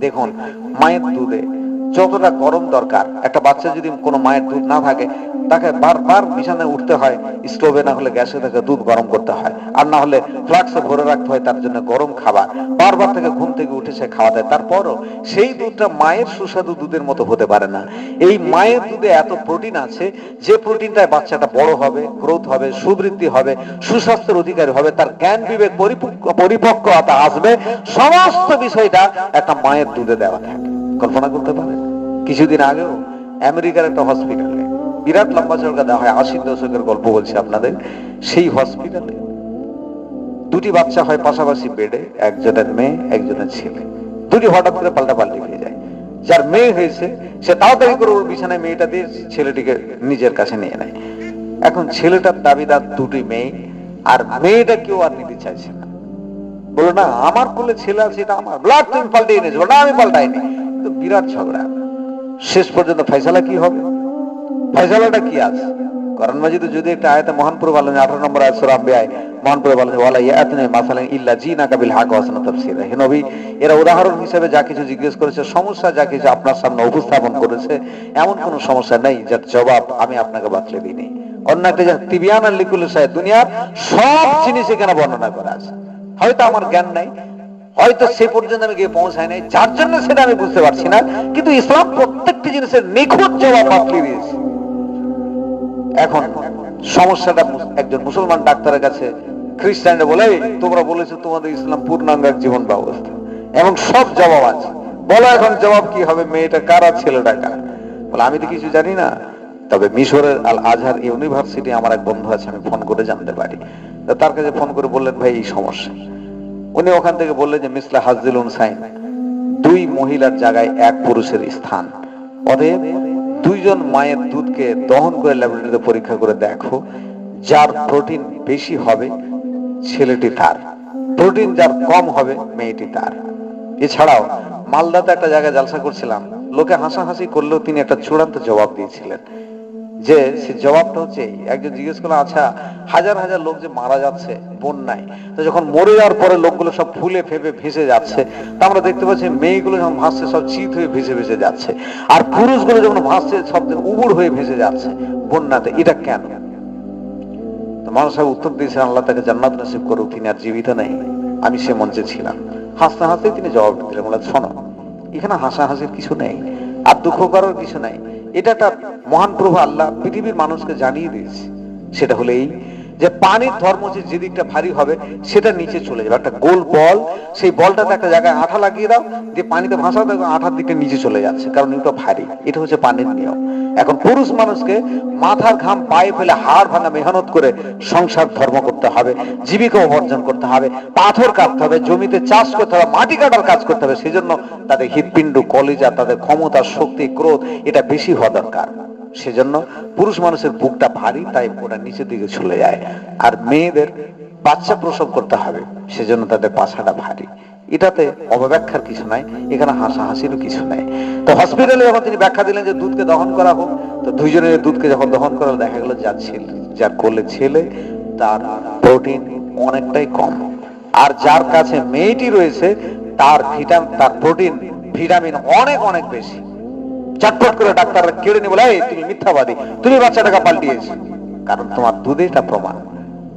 দেখুন মায়ের দুধে যতটা গরম দরকার, একটা বাচ্চা যদি কোনো মায়ের দুধ না থাকে, তাকে বারবার বিছানায় উঠতে হয়, স্টোভে না হলে গ্যাসে তাকে দুধ গরম করতে হয়। আর না হলে ফ্লাক্সে ভরে রাখতে হয় তার জন্য গরম খাবার। বারবার থেকে ঘুম থেকে উঠে সে খাওয়াতে হয় তারপরও সেই দুধটা মায়ের সুস্বাদু দুধের মতো হতে পারে না। এই মায়ের দুধে এত প্রোটিন আছে, যে প্রোটিনটায় বাচ্চাটা বড় হবে, গ্রোথ হবে, সুবৃদ্ধি হবে, সুস্বাস্থ্যের অধিকারী হবে, তার জ্ঞান বিবেক পরিপক্কতা আসবে, সমস্ত বিষয়টা একটা মায়ের দুধে দেওয়া থাকে। কল্পনা করতে পারে কিছুদিন আগেও আমেরিকার একটা হসপিটালে বিরাট লম্বা চড়কা দেওয়া হয় আশি দশকের গল্প বলছি আপনাদের। সেই হসপিটালে দুটি বাচ্চা হয় পাশাপাশি বেডে একজনের মেয়ে, একজনের ছেলে। দুটি হঠাৎ করে পাল্টা পাল্টি হয়ে যায়। যার মেয়ে হয়েছে, সে তাড়াতাড়ি করে ওর বিছানায় মেয়েটা দিয়ে ছেলেটিকে নিজের কাছে নিয়ে নেয়। এখন ছেলেটার দাবিদার দুটি মেয়ে, আর মেয়েটা কেউ আর নিতে চাইছে না। বলো না, আমার কোলে ছেলে আছে, এটা আমার। ব্লাড তুমি পাল্টে এনেছো না, আমি পাল্টাইনি। তো বিরাট ঝগড়া। শেষ পর্যন্ত ফয়সালা কি হবে? ফয়সালাটা কি আছে কোরআন মাজিদে যদি একটা আয়াতে মহানপুর বলেন 18 নম্বর আয়াত সূরা আম্বিয়ায় মহানপুর বলেন ওয়ালা ইয়াতনে মাসালান ইল্লা জিনা কাবিল হাক ওয়াসানা তাফসীরা। হে নবী, এরা উদাহরণ হিসেবে যা কিছু জিজ্ঞেস করেছে, সমস্যা যা কিছু আপনার সামনে উপস্থাপন করেছে, এমন কোনো সমস্যা নেই যার জবাব আমি আপনাকে বাতলে দিইনি। অন্য একটা তিবিয়ান আল লিকুল সাহেব দুনিয়ার সব জিনিস এখানে বর্ণনা করা আছে। হয়তো আমার জ্ঞান নাই হয়তো সে পর্যন্ত আমি গিয়ে পৌঁছাই নাই, যার জন্য সেটা আমি বুঝতে পারছি না। কিন্তু ইসলাম প্রত্যেকটি জিনিসের নিখুঁত জবাব বাতলে দিয়েছে। এখন সমস্যাটা একজন মুসলমান ডাক্তারের কাছে খ্রিস্টানরা বলে তোমরা বলেছ তোমাদের ইসলাম পূর্ণাঙ্গ এক জীবন ব্যবস্থা। এবং সব জবাব আছে। বলো এখন জবাব কি হবে, মেয়েটা কারা, ছেলেটা কার? বলে, আমি তো কিছু জানি না। তবে মিশরের আল আজহার ইউনিভার্সিটি আমার এক বন্ধু আছে, আমি ফোন করে জানতে পারি। তার কাছে ফোন করে বললেন, ভাই, এই সমস্যা। উনি ওখান থেকে বললেন যে, মিসলা হাজদিল সাইন, দুই মহিলার জায়গায় এক পুরুষের স্থান। অতএব দুইজন মায়ের দুধকে দহন করে ল্যাবরেটরিতে পরীক্ষা করে দেখো, যার প্রোটিন বেশি হবে ছেলেটি তার। প্রোটিন যার কম হবে মেয়েটি তার। এছাড়াও মালদাতে একটা জায়গায় জালসা করছিলাম, লোকে হাসাহাসি করলেও তিনি একটা চূড়ান্ত জবাব দিয়েছিলেন। যে সে জবাবটা হচ্ছে একজন জিজ্ঞেস করল আচ্ছা হাজার হাজার লোক যে মারা যাচ্ছে বন্যায়, তো যখন মরে যাওয়ার পরে লোকগুলো সব ফুলে ফেপে ভেসে যাচ্ছে, তা আমরা দেখতে পাচ্ছি মেয়েগুলো যখন ভাসছে, সব চিত হয়ে ভেসে ভেসে যাচ্ছে। আর পুরুষগুলো যখন ভাসছে, সব উবুড় হয়ে ভেসে যাচ্ছে বন্যাতে। এটা কেন? তো মানুষ উত্তর দিয়েছেন আল্লাহ তাকে জান্নাত নসিব করুক, তিনি আর জীবিত নেই। আমি সে মঞ্চে ছিলাম। হাসতে হাসতে তিনি জবাব দিলেন বলে শোনো, এখানে হাসাহাসির কিছু নেই, আর দুঃখ করার কিছু নাই। এটা একটা মহান প্রভু আল্লাহ পৃথিবীর মানুষকে জানিয়ে দিয়েছে। সেটা হলো এই যে পানির ধর্ম যে যেদিকটা ভারী হবে, সেটা নিচে চলে যাবে। একটা গোল বল, সেই বলটাতে একটা জায়গায় আঠা লাগিয়ে দাও, দিয়ে পানিতে ভাসা দেখো আঠার দিকটা নিচে চলে যাচ্ছে, কারণ এটা ভারী। এটা হচ্ছে পানির নিয়ম। এখন পুরুষ মানুষকে মাথার ঘাম পায়ে ফেলে হাড় ভাঙা মেহনত করে সংসার ধর্ম করতে হবে জীবিকা উপার্জন করতে হবে, পাথর কাটতে হবে, জমিতে চাষ করতে হবে, মাটি কাটার কাজ করতে হবে, সেজন্য তাদের হৃৎপিণ্ড, কলিজা, তাদের ক্ষমতা, শক্তি, ক্রোধ, এটা বেশি হওয়া দরকার। সেজন্য পুরুষ মানুষের বুকটা ভারী, তাই ওটা নিচের দিকে চলে যায়। আর মেয়েদের বাচ্চা প্রসব করতে হবে, সেজন্য তাদের পাছাটা ভারী। এটাতে অবব্যাখ্যার কিছু নাই, এখানে হাসাহাসিরও কিছু নাই। তো হসপিটালে যখন তিনি ব্যাখ্যা দিলেন যে দুধকে দহন করা হোক, তো দুইজনের দুধকে যখন দহন করা দেখা গেল যার ছেলে, যার কোলে ছেলে, তার প্রোটিন অনেকটাই কম। আর যার কাছে মেয়েটি রয়েছে, তার ভিটামিন তার প্রোটিন, ভিটামিন অনেক অনেক বেশি। চটপট করে ডাক্তার কেড়ে নিয়ে বলে "এই, তুমি মিথ্যাবাদী। তুমি বাচ্চাটাকে পাল্টিয়েছো। কারণ তোমার দুধে এটা প্রমাণ।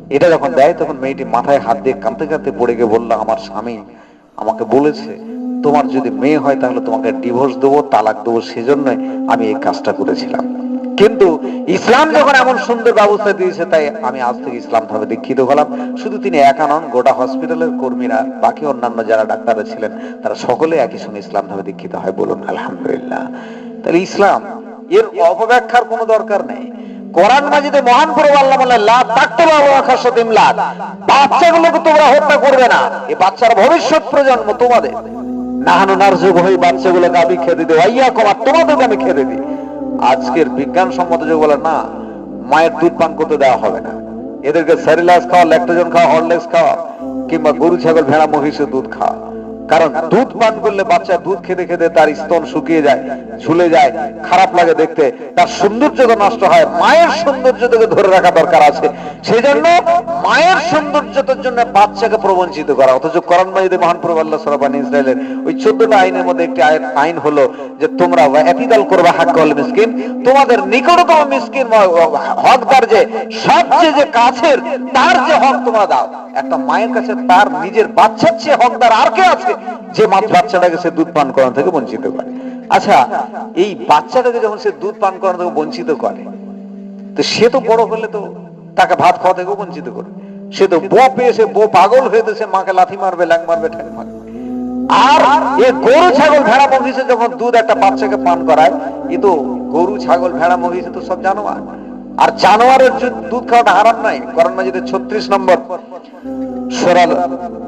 এটা যখন দেয় তখন মেয়েটি মাথায় হাত দিয়ে কাঁদতে কাঁদতে পড়ে গিয়ে বলল আমার স্বামী আমাকে বলেছে তোমার যদি মেয়ে হয় তাহলে তোমাকে ডিভোর্স দেবো তালাক দেবো সেজন্যই আমি এই কাজটা করেছিলাম। কিন্তু ইসলাম যখন এমন সুন্দর ব্যবস্থা দিয়েছে তাই আমি আজ থেকে ইসলাম ধর্মে দীক্ষিত হলাম। শুধু তিনি একা নন গোটা হসপিটালের কর্মীরা বাকি অন্যান্য যারা ডাক্তাররা ছিলেন তারা সকলে একই সঙ্গে ইসলাম ধর্মে দীক্ষিত হয়। বলুন আলহামদুলিল্লাহ। তাহলে ইসলাম, এর অপব্যাখ্যার কোনো দরকার নেই। কোরআন মাজিদে মহান প্রভু আল্লাহ বলে করবে না। এই বাচ্চারা ভবিষ্যৎ প্রজন্ম তোমাদের। মায়ের দুধ পান করতে দেওয়া হবে না। এদেরকে স্যারিলাস খাওয়া, ল্যাকটোজেন খাওয়া, হরলেক্স খাওয়া, কিংবা গরু, ছাগল, ভেড়া, মহিষের দুধ খাওয়া। কারণ দুধ পান করলে বাচ্চা দুধ খেতে খেতে তার স্তন শুকিয়ে যায়, ঝুলে যায়, খারাপ লাগে দেখতে। তার সৌন্দর্য তো নষ্ট হয়, মায়ের সৌন্দর্য থেকে ধরে রাখা দরকার আছে। সেজন্য মায়ের সৌন্দর্যতার জন্য বাচ্চাকে প্রবঞ্চিত করা। অথচ করণ মাজিদে মহান প্রভু আল্লাহ সরাবান ইসরায়েলের ওই চোদ্দটা আইনের মধ্যে একটি আইন- হলো যে তোমরা এতিদাল করবে হাক্কল মিসকিন, তোমাদের নিকটতম মিসকিন হকদার যে, সবচেয়ে যে কাছের, তার যে হক তোমরা দাও। একটা মায়ের কাছে তার নিজের বাচ্চার চেয়ে হকদার আর কে আছে? যে বাচ্চাটাকে সে দুধ পান করানো থেকে বঞ্চিত করে। আচ্ছা এই বাচ্চাটাকে যখন সে দুধ পান করানো থেকে বঞ্চিত করে, তো সে তো বড় হলে তো তাকে ভাত খাওয়া থেকেও বঞ্চিত করবে সে তো বো পেয়ে সে বো পাগল হয়ে তো মাকে লাথি মারবে, ল্যাং মারবে, ঠ্যাং মারবে। আর এ গরু, ছাগল, ভেড়া, মহিষে যখন দুধ একটা বাচ্চাকে পান করায়, এ তো গরু, ছাগল, ভেড়া, মহিষে তো সব জানো আর জানোয়ারের দুধ খাওয়াটা হারাম নাই কারণ মাজিদে ছত্রিশ নম্বর আরও কিনা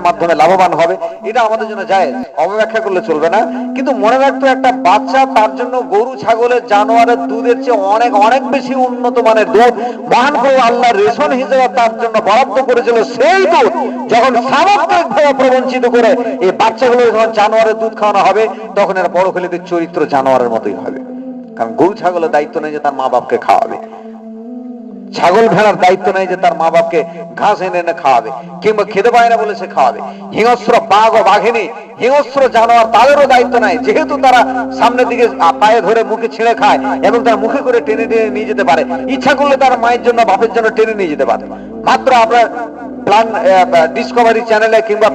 মাধ্যমে লাভবান হবে। এটা আমাদের জন্য যায় অবব্যাখ্যা করলে চলবে না। কিন্তু মনে রাখতো একটা বাচ্চা, তার জন্য গরু, ছাগলের, জানোয়ারের দুধের চেয়ে অনেক অনেক বেশি উন্নত মানের দুধ। মহান আল্লাহ রেশন হিসেবে তার জন্য বরাদ্দ করেছিল সেই যখন করে জানোয়ারের দুধ খাওয়ানো হবে, তখন এর বড় ফেলেদের চরিত্র জানোয়ারের মতোই হবে। কারণ গরু, ছাগলের দায়িত্ব নেই যে তার মা বাপকে খাওয়াবে। ছাগল ভেড়ার দায়িত্ব নেই যে তার মা বাপকে ঘাস এনে এনে খাওয়াবে, কিংবা খেতে পায় না বলে সে খাওয়াবে। হিংস্র বাঘ ও বাঘিনী, হিংস্র জানোয়ার, তাদেরও দায়িত্ব নাই। যেহেতু তারা সামনের দিকে পায়ে ধরে মুখে ছিঁড়ে খায় এবং তার মুখে করে টেনে টেনে নিয়ে যেতে পারে, ইচ্ছা করলে তার মায়ের জন্য, বাপের জন্য টেনে নিয়ে যেতে পারে। মাত্র আপনার প্ল্যান ডিসকভারি চ্যানেলে কিংবা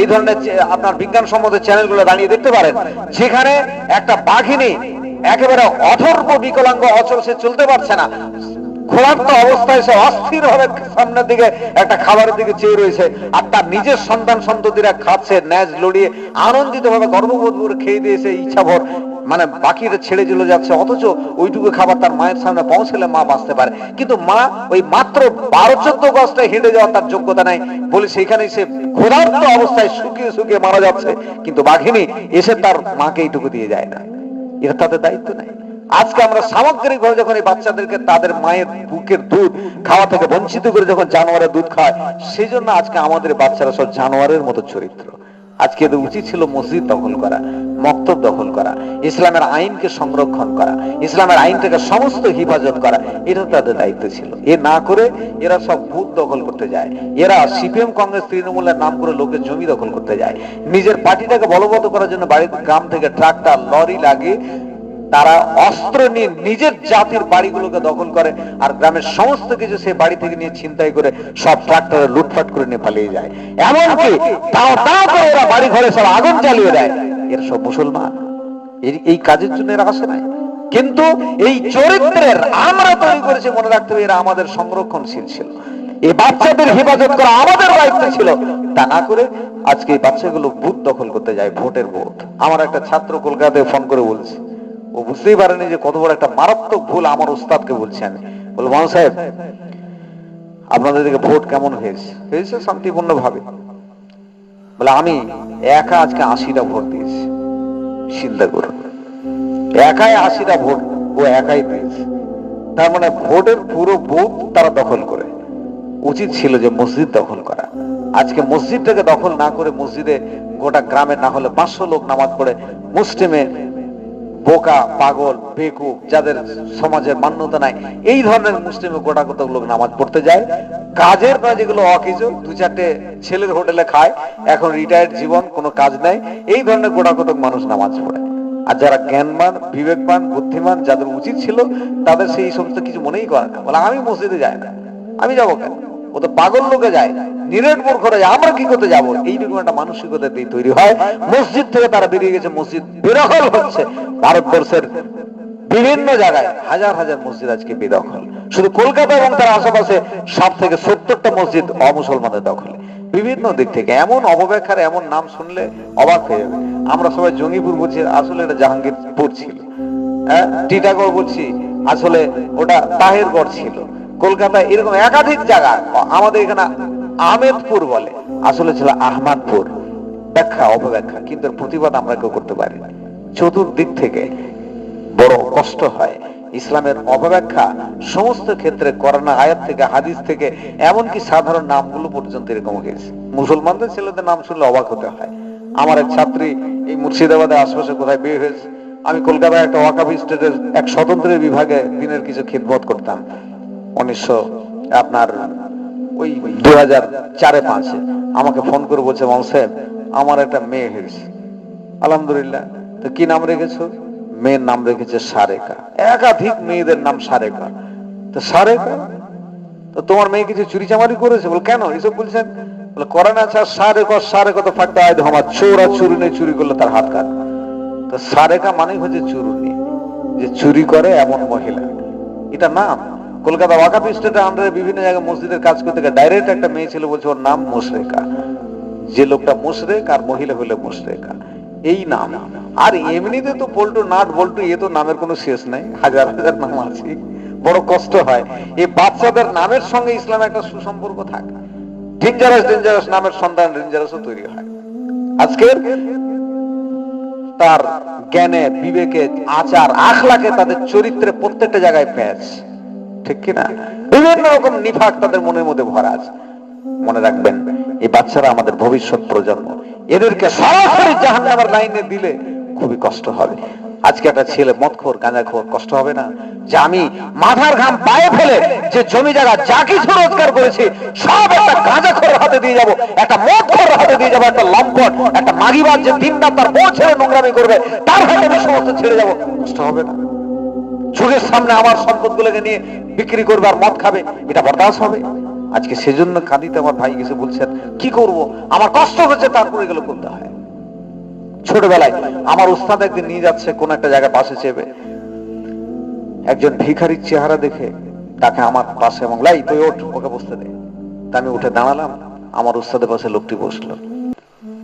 এই ধরনের, আপনার বিজ্ঞান সম্মত চ্যানেলগুলো দাঁড়িয়ে দেখতে পারেন, যেখানে একটা বাঘিনী একেবারে অথর্ব বিকলাঙ্গ অচল, সে চলতে পারছে না। ক্ষুধার্ত অবস্থায় সে অস্থির ভাবে সামনের দিকে একটা খাবারের দিকে চেয়ে রয়েছে আর তার নিজের সন্তান সন্ততিরা খাচ্ছে, ন্যাজ লড়িয়ে আনন্দিত ভাবে গর্ববোধ করে খেয়ে দিয়েছে ইচ্ছা ভর মানে বাকিটা ছেড়ে চলে যাচ্ছে, অথচ ওইটুকু খাবার তার মায়ের সামনে পৌঁছলে মা বাঁচতে পারে। কিন্তু মা ওই মাত্র বারো চোদ্দ গজটায় হেঁটে যাওয়ার তার যোগ্যতা নাই, বলে সেখানে সে ক্ষুধার্ত অবস্থায় শুকিয়ে শুকিয়ে মারা যাচ্ছে। কিন্তু বাঘিনী এসে তার মাকে এইটুকু দিয়ে যায় না। এটা তাদের দায়িত্ব নেই। আজকে আমরা সামগ্রিক ভাবে যখন এই বাচ্চাদেরকে তাদের মায়ের বুকের দুধ খাওয়া থেকে বঞ্চিত করে যখন জানোয়ারের দুধ খায় সেই জন্য আজকে আমাদের বাচ্চারা সব জানোয়ারের মতো চরিত্র। আজকে এদের উচিত ছিল মসজিদ দখল করা, মক্তব দখল করা, ইসলামের আইনকে সংরক্ষণ করা, ইসলামের আইনটাকে সমস্ত হিফাজত করা, এটা তাদের দায়িত্ব ছিল। এ না করে এরা সব ভূত দখল করতে যায়। এরা সিপিএম কংগ্রেস তৃণমূলের নাম করে লোকের জমি দখল করতে যায়। নিজের পার্টিটাকে বলবৎ করার জন্য বাড়ির গ্রাম থেকে ট্রাক্টর, লরি লাগে তারা অস্ত্র নিয়ে নিজের জাতির বাড়িগুলোকে দখল করে আর গ্রামের সমস্ত কিছু সে বাড়ি থেকে নিয়ে ছিনতাই করে সব ট্রাক্টরে লুটপাট করে নিয়ে পালিয়ে যায়। এমনকি তাও বাড়ি ঘরে সব আগুন জ্বালিয়ে দেয়। এরা সব মুসলমান। এই- কাজের জন্য এরা আসে নাই। কিন্তু এই চরিত্রের আমরা তৈরি করেছি, মনে রাখতে এরা আমাদের সংরক্ষণশীল ছিল। এই বাচ্চাদের হেফাজত করা আমাদের দায়িত্ব ছিল। তা না করে আজকে এই বাচ্চাগুলো বুথ দখল করতে যায়, ভোটের বুথ আমার একটা ছাত্র কলকাতায় ফোন করে বলছে ও বুঝতেই পারেনি যে কত বড় একটা মারাত্মক ভুল আমার উস্তাদকে বলছি আমি। বলব মান সাহেব, আপনাদের দিকে ভোট কেমন হয়েছে? হয়েছে শান্তিপূর্ণ ভাবে বলে, আমি একা আজকে আশিটা ভোট দিয়েছি। চিন্তা করুন। একাই আশিটা ভোট, ও একাই দিয়েছে তার মানে ভোটের পুরো বুথ তারা দখল করে। উচিত ছিল যে মসজিদ দখল করা। আজকে মসজিদটাকে দখল না করে মসজিদে গোটা গ্রামে না হলে পাঁচশো লোক নামাজ পড়ে মুসলিমে বোকা, পাগল, বেকুব, যাদের সমাজের মান্যতা নাই, এই ধরনের মুসলিমে গোটা কত লোক নামাজ পড়তে যায়। কাজের না যেগুলো অকিজু দু চারটে ছেলের হোটেলে খায়, এখন রিটায়ার্ড জীবন, কোনো কাজ নাই, এই ধরনের গোটা কতক মানুষ নামাজ পড়ে। আর যারা জ্ঞানবান, বিবেকবান, বুদ্ধিমান, যাদের উচিত ছিল, তাদের সেই সমস্ত কিছু মনেই করে না। বলে, আমি মসজিদে যাই না। আমি যাব কেন? ও তো পাগল লোকে যায়, নিরেট মূর্খরা যায়, আমরা কি করতে যাব? এইরকম একটা মানসিকতা দিয়ে তৈরি হয়। মসজিদ থেকে তারা বেরিয়ে গেছে, মসজিদ বেদখল হচ্ছে। ভারতবর্ষের বিভিন্ন জায়গায় হাজার হাজার মসজিদ আজকে বেদখল। শুধু কলকাতা এবং তার আশেপাশে ষাট থেকে সত্তরটা মসজিদ অমুসলমানের দখলে। বিভিন্ন দিক থেকে এমন অপব্যাখ্যার এমন নাম শুনলে অবাক হয়ে যাবে। আমরা সবাই জঙ্গিপুর বলছি, আসলে এটা জাহাঙ্গীরপুর ছিল। হ্যাঁ টিটাগড় বলছি, আসলে ওটা তাহেরগড় ছিল। কলকাতায় এরকম একাধিক জায়গা। আমাদের এখানে আহমেদপুর বলে। আসলে ছিল আহমদপুর। ব্যাখ্যা, অপব্যাখ্যা, কিন্তু প্রতিবাদ আমরা কেউ করতে পারি। চতুর্দিক থেকে বড় কষ্ট হয়। ইসলামের অপব্যাখ্যা, সমস্ত ক্ষেত্রে করোনা আয়াত থেকে, হাদিস থেকে, এমনকি সাধারণ নামগুলো পর্যন্ত এরকম হয়েছে মুসলমানদের ছেলেদের নাম শুনলে অবাক হতে হয়। আমার এক ছাত্রী এই মুর্শিদাবাদের আশপাশে কোথায় বিয়ে হয়েছে। আমি কলকাতায় একটা ওয়াকাফি স্টেটের এক স্বতন্ত্র বিভাগে দিনের কিছু খিদমত করতাম। উনিশশো, আপনার ওই দু হাজার চারে পাঁচে। আমাকে ফোন করে বলছে, মাম সাহেব, আমার একটা মেয়ে হয়েছে। আলহামদুলিল্লাহ। তো কি নাম রেখেছো? মেয়ের নাম রেখেছে সারেকা। একাধিক মেয়েদের নাম সারেকা। তো সারেকা? তো তোমার মেয়ে কিছু চুরি চামারি করেছে? বল, কেন? এসব বলছেন? বলে, করে না আচ্ছা সারে কর সারে কত ফাঁকতে আয় আমার চোরা চুরি নেই, চুরি করলে তার হাত কাট তো সারেকা মানেই হচ্ছে চুরুনি। যে চুরি করে এমন মহিলা। এটা নাম? কলকাতা ওয়াকাফ স্টেটের আন্ডারে বিভিন্ন জায়গায় মসজিদের কাজ করতে গিয়ে ডাইরেক্ট একটা মেয়ে ছিল বলছে, ওর নাম মুশরেকা। যে লোকটা মুশরেক আর মহিলা হলে মুশরেকা। এই নাম। আর এমনিতে তো পল্টু নাট, বল্টু, এ তো নামের কোনো শেষ নাই। হাজার হাজার নাম আছে। বড় কষ্ট হয়। এই বাচ্চাদের নামের সঙ্গে ইসলামের একটা সুসম্পর্ক থাকে। ডেঞ্জারাস ডেঞ্জারাস নামের সন্তান ডেঞ্জারাসও তৈরি হয়। আজকের তার জ্ঞানে, বিবেকে, আচার, আখলাকে তাদের চরিত্রে প্রত্যেকটা জায়গায় প্যাঁচ ঠিক কিনা? বিভিন্ন রকম নিফাক তাদের মনের মধ্যে ভরা আছে। মনে রাখবেন, এই বাচ্চারা আমাদের ভবিষ্যৎ প্রজন্ম, এদেরকে সরাসরি জাহান্নামের লাইনে দিলে খুবই কষ্ট হবে। আজকে একটা ছেলে মদখোর, গাঁজাখোর, কষ্ট হবে না? যে আমি মাথার ঘাম পায়ে ফেলে যে জমি জায়গা যা কিছু রোজগার করেছি, সব একটা গাঁজাখোর হাতে দিয়ে যাব, একটা মদখোর হাতে দিয়ে যাব, একটা লম্পট, একটা মাগিবার যে দিন রাত তার বউ ছেড়ে নোংরামি করবে, তার হাতে আমি সমস্ত ছেড়ে যাব। কষ্ট হবে না? চোখের সামনে আমার সম্পদগুলোকে নিয়ে বিক্রি করবে আর মদ খাবে, এটা বরদাস্ত হবে। আজকে সেজন্য কাঁদিতে আমার ভাই এসে বলছেন, কি করব? আমার কষ্ট হচ্ছে তারপরে এগুলো করতে হয় ছোটবেলায় আমার উস্তাদ একদিন নিয়ে যাচ্ছে, কোন একটা জায়গায় পাশে চেপে। একজন ভিখারির চেহারা দেখে তাকে আমার পাশে এবং, লাই, তুই ওঠ, ওকে বসতে দে। তা আমি উঠে দাঁড়ালাম, আমার উস্তাদের পাশে লোকটি বসল।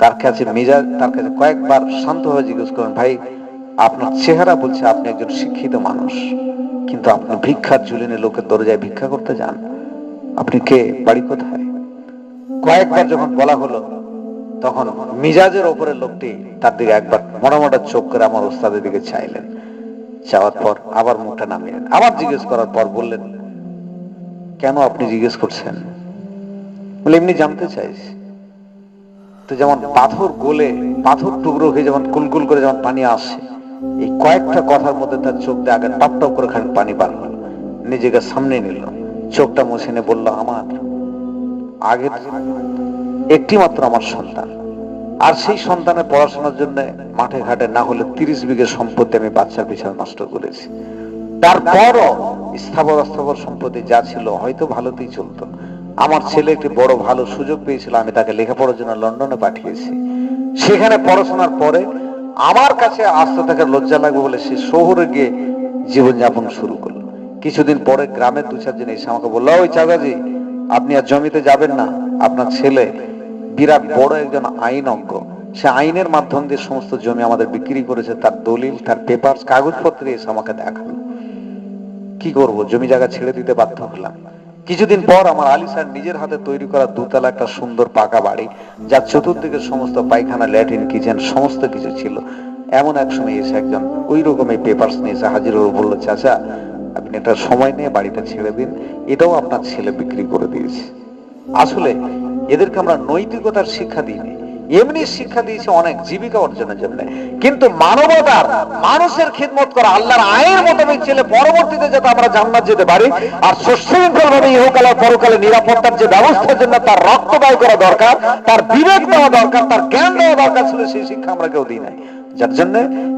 তার কাছে মেজাজ, তার কাছে কয়েকবার শান্ত শান্তভাবে জিজ্ঞেস করেন ভাই আপনার চেহারা বলছে আপনি একজন শিক্ষিত মানুষ। কিন্তু আপনি ভিক্ষার ঝুলিনে লোকের দরজায় ভিক্ষা করতে যান। আপনি কে? বাড়ি কোথায়? কয়েকবার যখন বলা হলো, তখন মিজাজের ওপরে লোকটি তার দিকে একবার মোটা মোটা চোখ করে আমার ওস্তাদের দিকে চাইলেন। চাওয়ার পর আবার মুখটা নামিয়ে আবার জিজ্ঞেস করার পর বললেন, কেন আপনি জিজ্ঞেস করছেন? বলে, এমনি জানতে চাইছি। তো যেমন পাথর গোলে, পাথর টুকরো হয়ে যেমন কুলকুল করে যেমন পানি আসে এই কয়েকটা কথার মধ্যে তার চোখ দিয়ে আগে টপ টপ করে খালি পানি বার হলো। নিজেকে সামনে নিল। চোখটা মুছে নিয়ে বলল, আমার আগের একটি মাত্র আমার সন্তান। আর সেই সন্তানের পড়াশোনার জন্য মাঠে ঘাটে না হলে তিরিশ বিঘে সম্পত্তি আমি বাচ্চার পিছনে নষ্ট করেছি। তারপরও স্থাবর অস্থাবর সম্পত্তি যা ছিল, হয়তো ভালোতেই চলতো। আমার ছেলে একটি বড় ভালো সুযোগ পেয়েছিল, আমি তাকে লেখাপড়ার জন্য লন্ডনে পাঠিয়েছি। সেখানে পড়াশোনার পরে আমার কাছে আসতে থাকার লজ্জা লাগবে বলে সে শহরে গিয়ে জীবনযাপন শুরু করল। কিছুদিন পরে গ্রামের দু চারজন এসে আমাকে বলল, ওই চাচাজি, আপনি আর জমিতে যাবেন না। আপনার ছেলে বিরাট বড় একজন আইনজ্ঞ। সে আইনের মাধ্যম দিয়ে সমস্ত জমি আমাদের বিক্রি করেছে। তার দলিল, তার পেপার কাগজপত্র এসে আমাকে দেখাল। কি করব? জমি জায়গা ছেড়ে দিতে বাধ্য হলাম। কিছুদিন পর আমার আলী স্যার নিজের হাতে তৈরি করা দুতলা একটা সুন্দর পাকা বাড়ি, যার চতুর্দিকে সমস্ত পায়খানা ল্যাটিন কিচেন, সমস্ত কিছু ছিল। এমন এক সময় এসে একজন ওই রকমের পেপারস নিয়ে এসে হাজির হয়ে বলল, চাচা, আপনি এটা সময় নিয়ে বাড়িটা ছেড়ে দিন, এটাও আপনার ছেলে বিক্রি করে দিয়েছে। আসলে এদেরকে আমরা নৈতিকতার শিক্ষা দিইনি। এমনি শিক্ষা দিয়েছে অনেক, জীবিকা অর্জনের জন্য। কিন্তু মানবতার, মানুষের খিদমত করা, আল্লাহর আয়ের মোতাবেক ছেলে পরবর্তীতে যাতে আমরা জান্নাত যেতে পারি, আর সুশৃঙ্খল ভাবে ইহকাল পরকালে নিরাপত্তার যে ব্যবস্থার জন্য তার রক্ত ব্যয় করা দরকার, তার বিবেক দেওয়া দরকার, তার জ্ঞান দেওয়া দরকার ছিল সেই শিক্ষা আমরা কেউ দিই নাই। যার জন্য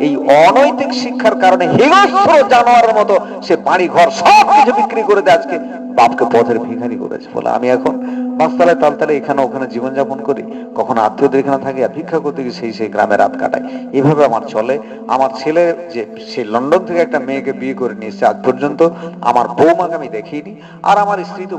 এই অনৈতিক শিক্ষার কারণে হিংস্র জানোয়ারের মতো সে বাড়ি ঘর সব কিছু বিক্রি করে দেয় আজকে। বাপকে পথের ভিখারি করেছে। বলে, আমি এখন বাসতলায় তালতালে এখানে ওখানে জীবনযাপন করি। কখনো আত্মীয়দের এখানে থাকি, আর ভিক্ষা করতে গিয়ে সেই সেই গ্রামে রাত কাটাই। এভাবে আমার চলে। আমার ছেলে যে, সে লন্ডন থেকে একটা মেয়েকে বিয়ে করে নিয়েছে আজ পর্যন্ত, আমার বৌমাকে আমি দেখিনি। আর আমার স্ত্রী তো